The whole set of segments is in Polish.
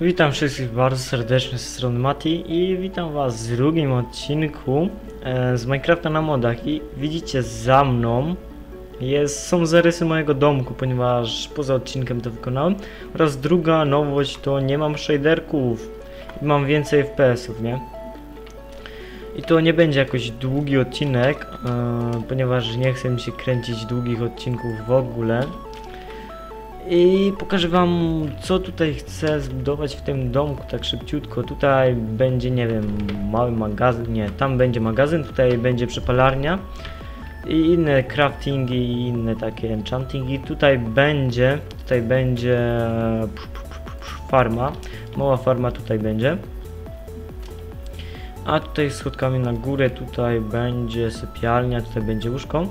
Witam wszystkich bardzo serdecznie z strony Mati i witam was w drugim odcinku e, z Minecrafta na modach. I widzicie za mną jest, są zarysy mojego domku, ponieważ poza odcinkiem to wykonałem. Oraz druga nowość to nie mam shaderków i mam więcej FPS-ów, nie? I to nie będzie jakoś długi odcinek, e, ponieważ nie chcę mi się kręcić długich odcinków w ogóle i pokażę wam co tutaj chcę zbudować w tym domku tak szybciutko. Tutaj będzie, nie wiem, mały magazyn, nie, tam będzie magazyn, tutaj będzie przepalarnia i inne craftingi i inne takie enchantingi. Tutaj będzie, tutaj będzie farma, mała farma tutaj będzie. A tutaj schodkami na górę, tutaj będzie sypialnia, tutaj będzie łóżko.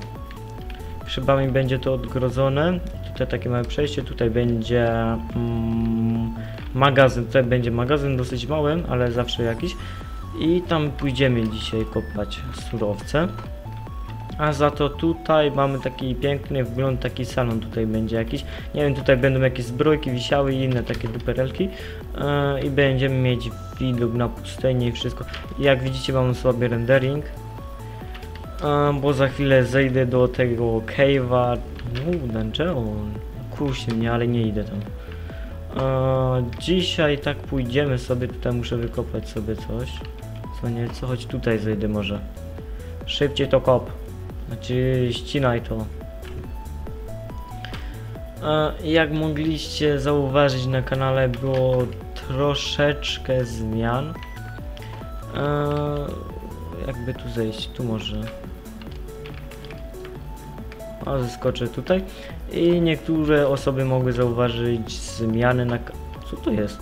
Szybami będzie to odgrodzone tutaj takie małe przejście, tutaj będzie mm, magazyn, tutaj będzie magazyn dosyć mały, ale zawsze jakiś i tam pójdziemy dzisiaj kopać surowce. A za to tutaj mamy taki piękny wgląd, taki salon tutaj będzie jakiś. Nie wiem, tutaj będą jakieś zbrojki wisiały i inne takie duperelki. Yy, I będziemy mieć widok na pustynię i wszystko. Jak widzicie mam słaby rendering. Yy, bo za chwilę zejdę do tego cave'a, Uuu, dungeon. Kusi mnie, ale nie idę tam. Eee, dzisiaj tak pójdziemy sobie, tutaj muszę wykopać sobie coś. Co nieco, choć tutaj zejdę może. Szybciej to kop. Znaczy ścinaj to. Eee, jak mogliście zauważyć na kanale było troszeczkę zmian. Eee, jakby tu zejść, tu może. A zeskoczę tutaj. I niektóre osoby mogły zauważyć zmiany na... Co to jest?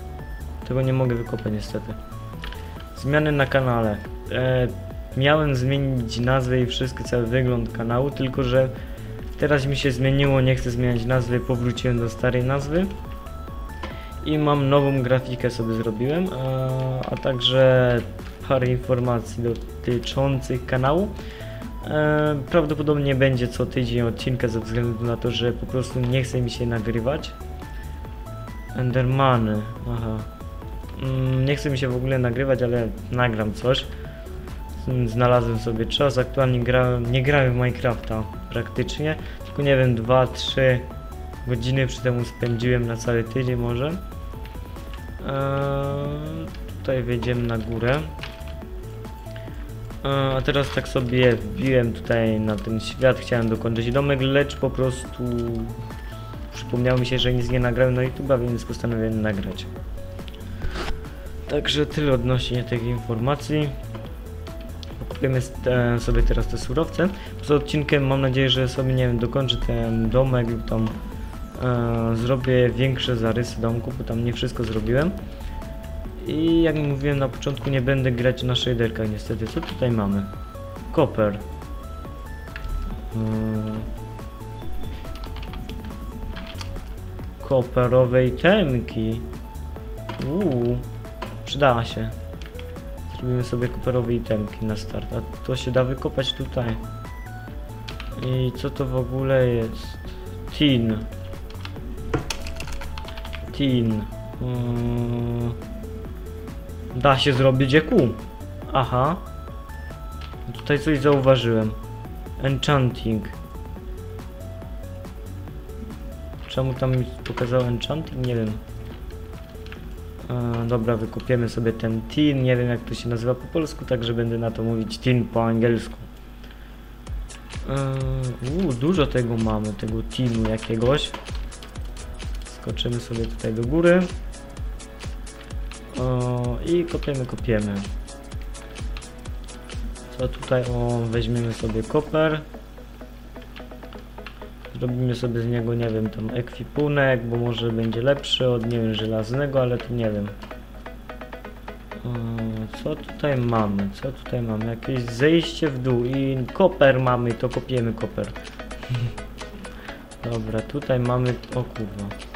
Tego nie mogę wykopać niestety. Zmiany na kanale. E, miałem zmienić nazwę i wszystko, cały wygląd kanału, tylko że teraz mi się zmieniło, nie chcę zmieniać nazwy, powróciłem do starej nazwy. I mam nową grafikę sobie zrobiłem, a, a także parę informacji dotyczących kanału. E, prawdopodobnie będzie co tydzień odcinka ze względu na to, że po prostu nie chce mi się nagrywać. Endermany, aha. Mm, nie chce mi się w ogóle nagrywać, ale nagram coś. Znalazłem sobie czas, aktualnie grałem, nie grałem w Minecrafta praktycznie, tylko nie wiem, 2-3 godziny przy temu spędziłem na cały tydzień może. Eee, tutaj wejdziemy na górę. A teraz tak sobie wbiłem tutaj na ten świat, chciałem dokończyć domek, lecz po prostu przypomniało mi się, że nic nie nagrałem na YouTube'a, więc postanowiłem nagrać. Także tyle odnośnie tych informacji. Kupimy sobie teraz te surowce. Poza odcinkiem mam nadzieję, że sobie, nie wiem, dokończę ten domek lub tam e, zrobię większe zarysy domku, bo tam nie wszystko zrobiłem. I jak mówiłem na początku, nie będę grać na shaderkach niestety. Co tutaj mamy? Copper. Hmm. Koperowej temki. Uuu, przydała się. Zrobimy sobie koperowe temki na start. A to się da wykopać tutaj. I co to w ogóle jest? Tin. Tin. Hmm. Da się zrobić EQ. Aha. Tutaj coś zauważyłem. Enchanting. Czemu tam mi pokazał enchanting? Nie wiem. E, dobra, wykupiemy sobie ten tin. Nie wiem jak to się nazywa po polsku, także będę na to mówić tin po angielsku. E, dużo tego mamy, tego tinu jakiegoś. Skoczymy sobie tutaj do góry. O, I kopiemy, kopiemy. Co tutaj? O, weźmiemy sobie koper. Zrobimy sobie z niego, nie wiem, tam ekwipunek, bo może będzie lepszy od, nie wiem, żelaznego, ale to nie wiem. Co tutaj mamy? Co tutaj mamy? Jakieś zejście w dół i koper mamy, to kopiemy koper. Dobra, tutaj mamy... O kurwa.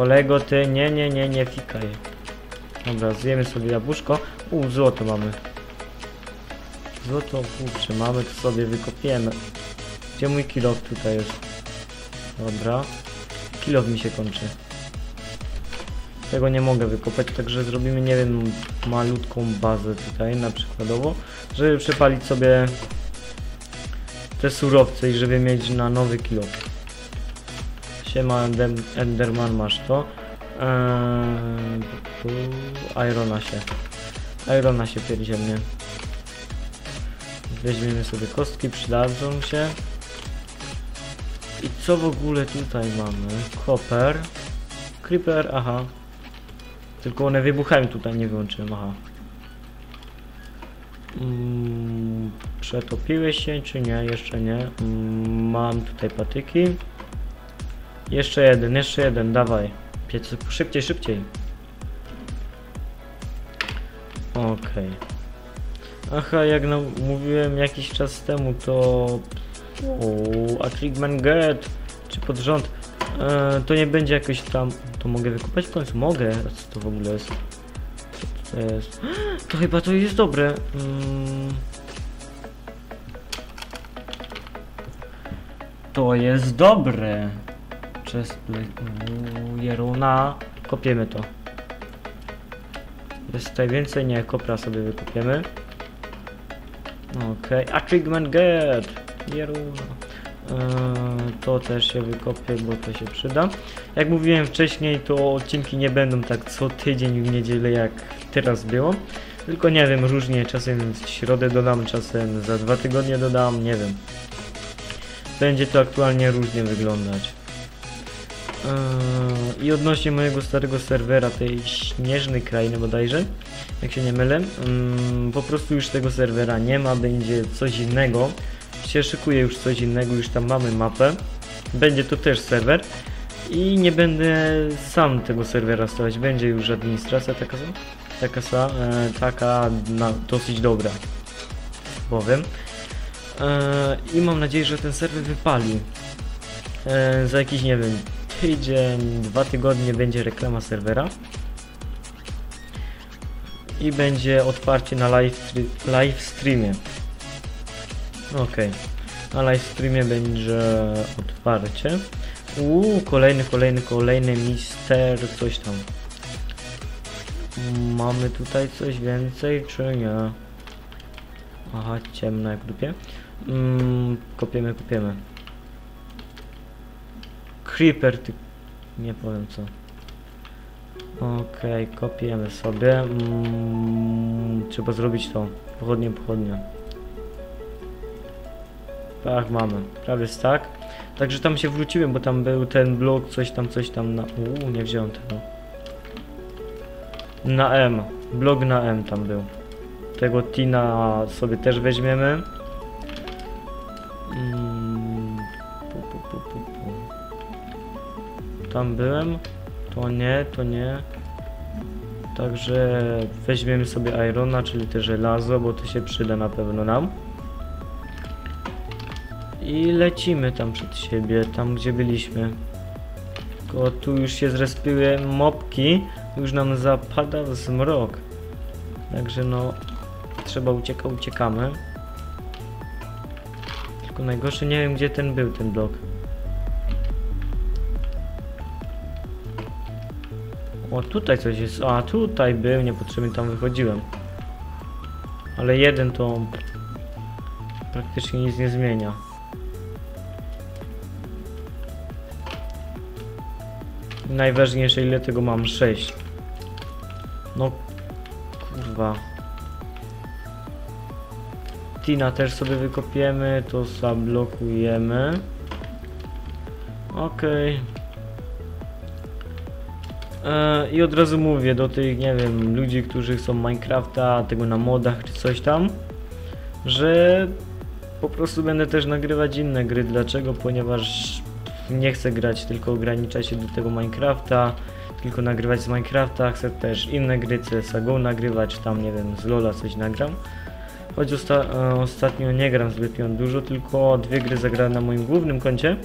Kolego, ty, nie, nie, nie, nie fikaj. Dobra, zjemy sobie jabłuszko. U, złoto mamy. Złoto, kurczę, mamy, to sobie wykopiemy. Gdzie mój kilof tutaj jest? Dobra. Kilof mi się kończy. Tego nie mogę wykopać, także zrobimy, nie wiem, malutką bazę tutaj, na przykładowo, żeby przepalić sobie te surowce i żeby mieć na nowy kilo. Siema Endem- Enderman, masz to. Eee, Irona się. Irona się pierdzielnie. Weźmiemy sobie kostki, przydadzą się. I co w ogóle tutaj mamy? Copper. Creeper, aha. Tylko one wybuchają tutaj, nie wyłączyłem, aha. Mm, przetopiłeś się, czy nie? Jeszcze nie. Mm, mam tutaj patyki. Jeszcze jeden, jeszcze jeden, dawaj. Piec, szybciej, szybciej. Okej. Aha, jak no, mówiłem jakiś czas temu, to... O, a Clickman Get, czy pod rząd, e, to nie będzie jakoś tam... To mogę wykupać w końcu? Mogę. A co to w ogóle jest? Co to jest? To chyba to jest dobre. Mm. To jest dobre. Uuu, Jeruna. Kopiemy to. Jest tutaj więcej? Nie, kopra sobie wykopiemy. Okej, okay. achievement get! Jeruna. Eee, to też się wykopię, bo to się przyda. Jak mówiłem wcześniej, to odcinki nie będą tak co tydzień w niedzielę jak teraz było. Tylko nie wiem, różnie, czasem w środę dodam, czasem za dwa tygodnie dodam, nie wiem. Będzie to aktualnie różnie wyglądać. Eee, I odnośnie mojego starego serwera, tej śnieżnej krainy bodajże, jak się nie mylę, mm, po prostu już tego serwera nie ma, będzie coś innego. Się szykuje już coś innego, już tam mamy mapę. Będzie to też serwer. I nie będę sam tego serwera stawiać, będzie już administracja taka, taka, e, taka na, dosyć dobra, powiem. E, I mam nadzieję, że ten serwer wypali. E, za jakiś, nie wiem, tydzień, dwa tygodnie będzie reklama serwera. I będzie otwarcie na live, live streamie. Okej. Na live streamie będzie otwarcie. Uuu, kolejny, kolejny, kolejny mister, coś tam. Mamy tutaj coś więcej, czy nie? Aha, ciemno jak dupie. Mm, kopiemy, kopiemy. Creeper, ty... Nie powiem co. Okej, kopiemy sobie. Mm, trzeba zrobić to. Pochodnie, pochodnie. Tak, mamy. Prawie tak. Także tam się wróciłem, bo tam był ten blok, coś tam, coś tam na... Uuu, nie wziąłem tego. Na M. Blok na M tam był. Tego Tina sobie też weźmiemy. Tam byłem. To nie, to nie. Także weźmiemy sobie Irona, czyli te żelazo, bo to się przyda na pewno nam. I lecimy tam przed siebie, tam gdzie byliśmy. Tylko tu już się zrespiły mopki, już nam zapada zmrok. Także no, trzeba ucieka, uciekamy. Tylko najgorsze, nie wiem gdzie ten był, ten blok. O, tutaj coś jest. A, tutaj był, niepotrzebnie tam wychodziłem. Ale jeden to praktycznie nic nie zmienia. Najważniejsze, ile tego mam? 6. No, kurwa. Tina też sobie wykopiemy, to zablokujemy. Okej. E, I od razu mówię do tych, nie wiem, ludzi, którzy chcą Minecrafta, tego na modach czy coś tam, że po prostu będę też nagrywać inne gry. Dlaczego? Ponieważ nie chcę grać, tylko ograniczać się do tego Minecrafta, tylko nagrywać z Minecrafta, chcę też inne gry, CSGO nagrywać, tam, nie wiem, z Lola coś nagram. Choć osta e, ostatnio nie gram zbytnio dużo, tylko dwie gry zagrałem na moim głównym koncie.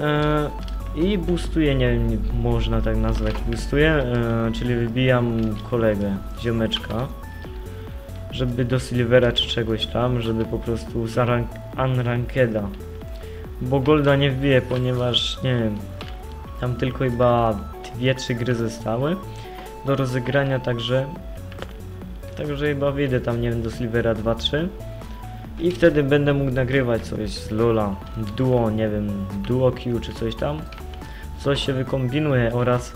E, I boostuję, nie wiem, można tak nazwać, boostuję, e, czyli wybijam kolegę, ziomeczka, żeby do Silvera czy czegoś tam, żeby po prostu z unrank Unrankeda. Bo Golda nie wbiję, ponieważ, nie wiem, tam tylko chyba dwie, trzy gry zostały do rozegrania, także także chyba wyjdę tam, nie wiem, do Silvera 2-3 i wtedy będę mógł nagrywać coś z Lola, duo, nie wiem, duo Q czy coś tam, coś się wykombinuje oraz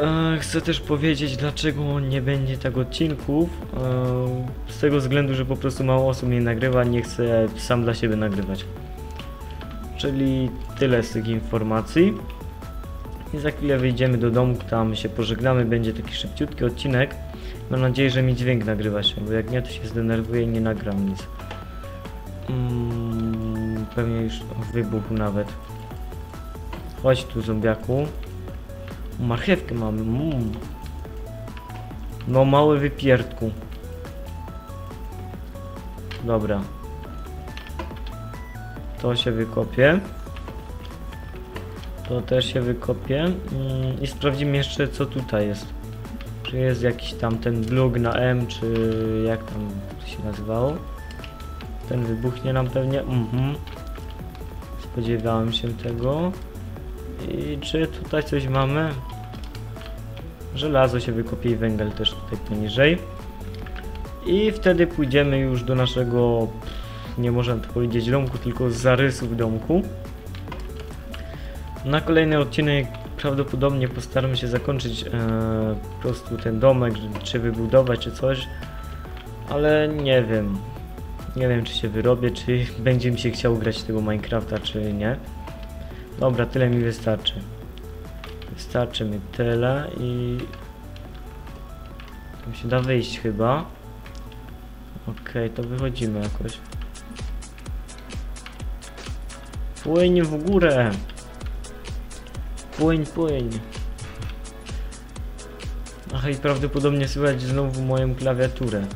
e, chcę też powiedzieć, dlaczego nie będzie tak odcinków, e, z tego względu, że po prostu mało osób mnie nagrywa, nie chcę sam dla siebie nagrywać. Czyli tyle z tych informacji. I za chwilę wyjdziemy do domu, tam się pożegnamy, będzie taki szybciutki odcinek. Mam nadzieję, że mi dźwięk nagrywa się, bo jak nie, to się zdenerwuję i nie nagram nic. Mm, pewnie już wybuchł nawet. Chodź tu, zombiaku. Marchewkę mamy. Mm. No, mały wypierdku. Dobra. To się wykopie. To też się wykopie. Mm, I sprawdzimy jeszcze co tutaj jest. Czy jest jakiś tam ten blog na M, czy jak tam się nazywało. Ten wybuchnie nam pewnie. Mhm. Spodziewałem się tego. I czy tutaj coś mamy? Żelazo się wykopie i węgiel też tutaj poniżej. I wtedy pójdziemy już do naszego, nie można to powiedzieć domku, tylko zarysów domku. Na kolejny odcinek prawdopodobnie postaramy się zakończyć e, po prostu ten domek, czy wybudować, czy coś. Ale nie wiem. Nie wiem, czy się wyrobię, czy będzie mi się chciało grać tego Minecrafta, czy nie. Dobra, tyle mi wystarczy. Wystarczy mi tyle i... Tam się da wyjść chyba. Okej, to wychodzimy jakoś. Płyń w górę! Płyń, płyń! Ach, i prawdopodobnie słychać znowu moją klawiaturę.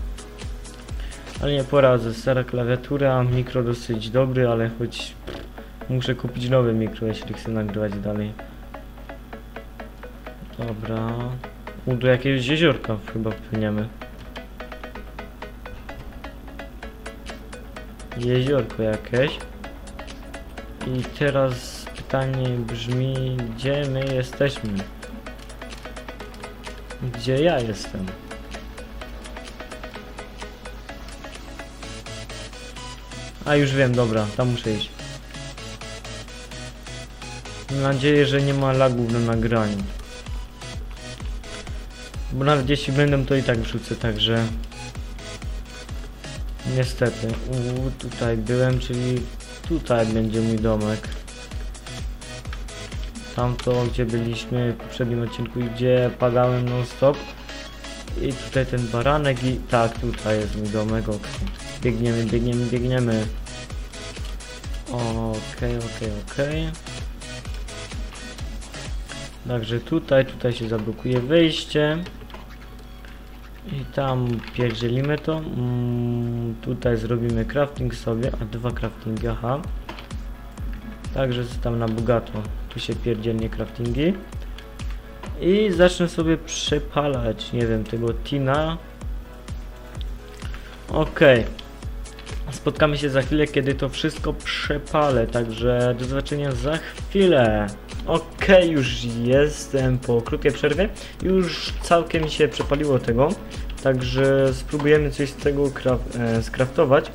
Ale nie poradzę, stara klawiatura, mikro dosyć dobry, ale choć muszę kupić nowe mikro, jeśli chcę nagrywać dalej. Dobra. U, do jakiegoś jeziorka chyba wpłyniemy. Jeziorko jakieś. I teraz pytanie brzmi, gdzie my jesteśmy? Gdzie ja jestem? A już wiem, dobra, tam muszę iść. Mam nadzieję, że nie ma lagów na nagraniu. Bo nawet jeśli będą, to i tak wrzucę, także... Niestety. U, tutaj byłem, czyli tutaj będzie mój domek. Tamto, gdzie byliśmy w poprzednim odcinku, gdzie padałem non stop. I tutaj ten baranek i tak, tutaj jest mój domek, ok. Biegniemy, biegniemy, biegniemy. Okej, okej, okej. Także tutaj, tutaj się zablokuje wejście. I tam pierdzielimy to. Mm, tutaj zrobimy crafting sobie, a dwa craftingi, aha. Także tam na bogato. Tu się pierdzielnie craftingi. I zacznę sobie przepalać, nie wiem, tego tina. Okej. Okay. Spotkamy się za chwilę, kiedy to wszystko przepalę, także do zobaczenia za chwilę. Okej, okay, już jestem po krótkiej przerwie. Już całkiem się przepaliło tego, także spróbujemy coś z tego e, skraftować.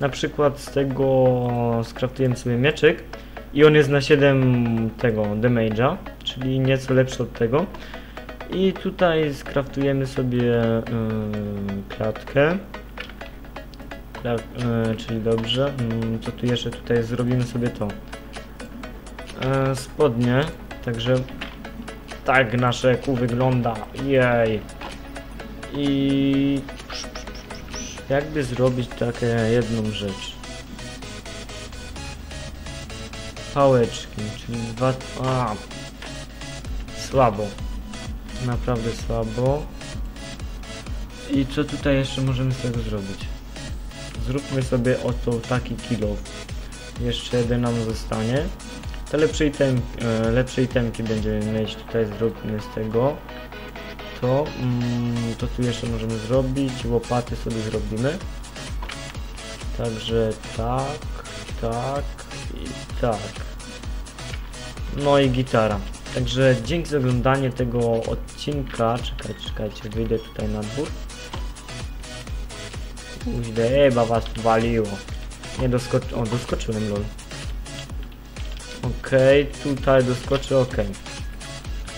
Na przykład z tego skraftujemy sobie mieczyk i on jest na 7 tego damage'a, czyli nieco lepszy od tego. I tutaj skraftujemy sobie yy, klatkę. Klat, yy, czyli dobrze. Yy, co tu jeszcze tutaj zrobimy sobie to. Yy, spodnie, także tak nasze kół wygląda. Jej. I jakby zrobić takie jedną rzecz. Pałeczki, czyli dwa... A, słabo. Naprawdę słabo. I co tutaj jeszcze możemy z tego zrobić? Zróbmy sobie oto taki kilo. Jeszcze jeden nam zostanie. Te lepsze, item, e, lepsze itemki będziemy mieć. Tutaj zróbmy z tego. To, mm, to tu jeszcze możemy zrobić. Łopaty sobie zrobimy. Także tak, tak i tak. No i gitara. Także dzięki za oglądanie tego odcinka. Czekajcie, czekajcie, wyjdę tutaj na dwór. Kuźde, chyba was waliło. Nie doskoczy... O, doskoczyłem, lol. Okej, tutaj doskoczę, okej.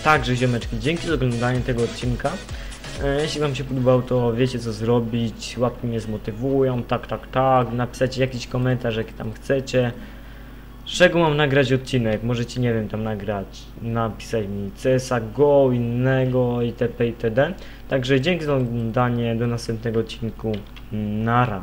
Także ziomeczki, dzięki za oglądanie tego odcinka. E, Jeśli Wam się podobał, to wiecie co zrobić. Łapki mnie zmotywują, tak, tak, tak. Napisać jakiś komentarz, jaki tam chcecie. Z czego mam nagrać odcinek? Możecie, nie wiem, tam nagrać, napisać mi CSA Go, innego itp. itd. Także dzięki za oglądanie, do następnego odcinku. Nara.